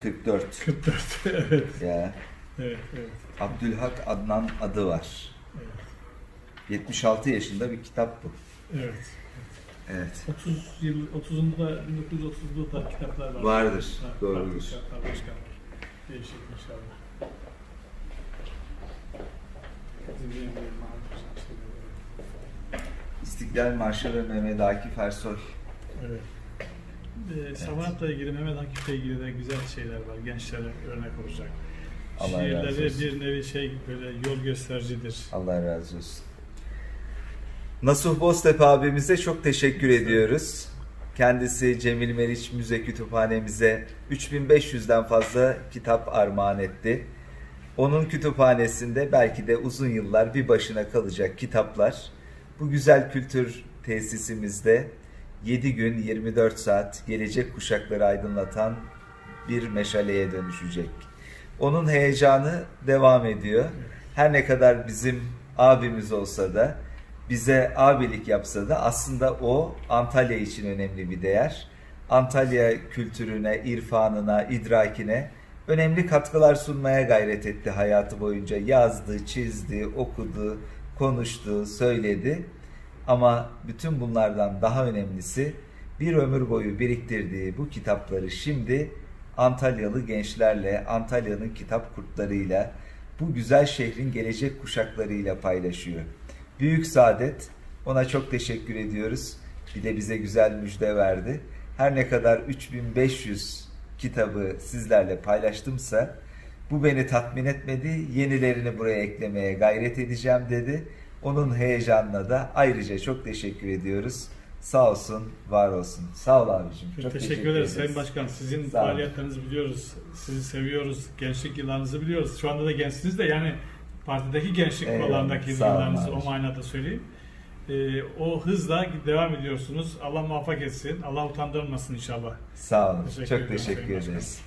44 44. evet. ya. Evet, evet. Abdülhak Adnan adı var. Evet. 76 yaşında bir kitap bu. evet. Evet. 30 yıl 30'unda 1930'da da kitaplar var. Vardır, Ha, doğrudur. kitaplar, başka. Değişik inşallah. İstiklal Marşı ve Mehmet Akif Ersoy. Evet. Ee, Sabahat'la ilgili, Mehmet Akif'le ilgili de güzel şeyler var. Gençlere örnek olacak. Allah razı Şiirleri olsun. bir nevi şey böyle yol göstericidir. Allah razı olsun. Nasuh Boztepe abimize çok teşekkür ediyoruz. Kendisi Cemil Meriç Müze Kütüphanemize 3500'den fazla kitap armağan etti. Onun kütüphanesinde belki de uzun yıllar bir başına kalacak kitaplar bu güzel kültür tesisimizde 7 gün 24 saat gelecek kuşakları aydınlatan bir meşaleye dönüşecek. Onun heyecanı devam ediyor. Her ne kadar bizim abimiz olsa da bize abilik yapsa da aslında o Antalya için önemli bir değer. Antalya kültürüne, irfanına, idrakine önemli katkılar sunmaya gayret etti hayatı boyunca. Yazdı, çizdi, okudu, konuştu, söyledi. Ama bütün bunlardan daha önemlisi bir ömür boyu biriktirdiği bu kitapları şimdi Antalyalı gençlerle, Antalya'nın kitap kurtlarıyla, bu güzel şehrin gelecek kuşaklarıyla paylaşıyor. Büyük saadet. Ona çok teşekkür ediyoruz. Bir de bize güzel müjde verdi. Her ne kadar 3500 kitabı sizlerle paylaştımsa bu beni tatmin etmedi. Yenilerini buraya eklemeye gayret edeceğim dedi. Onun heyecanına da ayrıca çok teşekkür ediyoruz. Sağ olsun, var olsun. Sağ ol abicim. Çok teşekkür, ederiz Sayın Başkan. Sizin Sağ olun. faaliyetlerinizi biliyoruz. Sizi seviyoruz. Gençlik yıllarınızı biliyoruz. Şu anda da gençsiniz de yani partideki gençlik Eyvallah. kurallarındaki yıllarınızı o manada söyleyeyim. Ee, o hızla devam ediyorsunuz. Allah muvaffak etsin. Allah utandırmasın inşallah. Sağ olun. Teşekkür çok ederim teşekkür ederiz.